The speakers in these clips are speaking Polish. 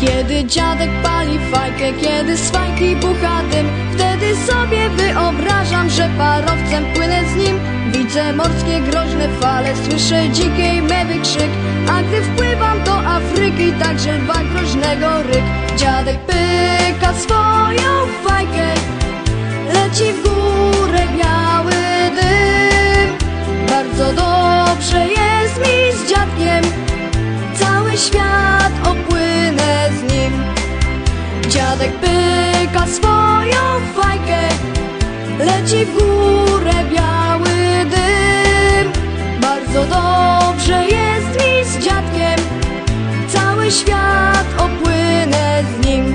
Kiedy dziadek pali fajkę, kiedy z fajki bucha dym Wtedy sobie wyobrażam, że parowcem płynę z nim. Widzę morskie groźne fale, słyszę dzikiej mewy krzyk A gdy wpływam do Afryki, także lwa groźnego ryk. Dziadek pyka swoją fajkę Leci w górę Dziadek pyka swoją fajkę Leci w górę biały dym. Bardzo dobrze jest mi z dziadkiem Cały świat opłynę z nim.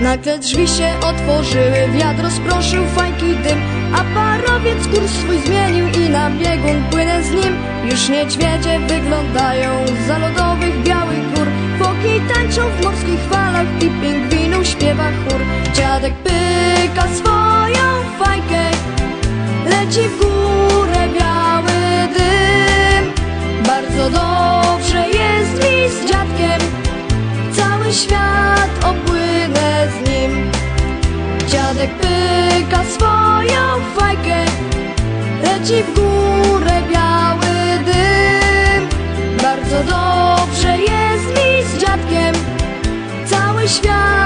Nagle drzwi się otworzyły, wiatr rozproszył fajki dym A parowiec kurs swój zmienił i na biegun płynę z nim. Już niedźwiedzie wyglądają za lodowych białych gór Foki tańczą w morskich falach i Dziadek pyka swoją fajkę, leci w górę biały dym. Bardzo dobrze jest mi z dziadkiem Cały świat opłynę z nim. Dziadek pyka swoją fajkę Leci w górę biały dym. Bardzo dobrze jest mi z dziadkiem Cały świat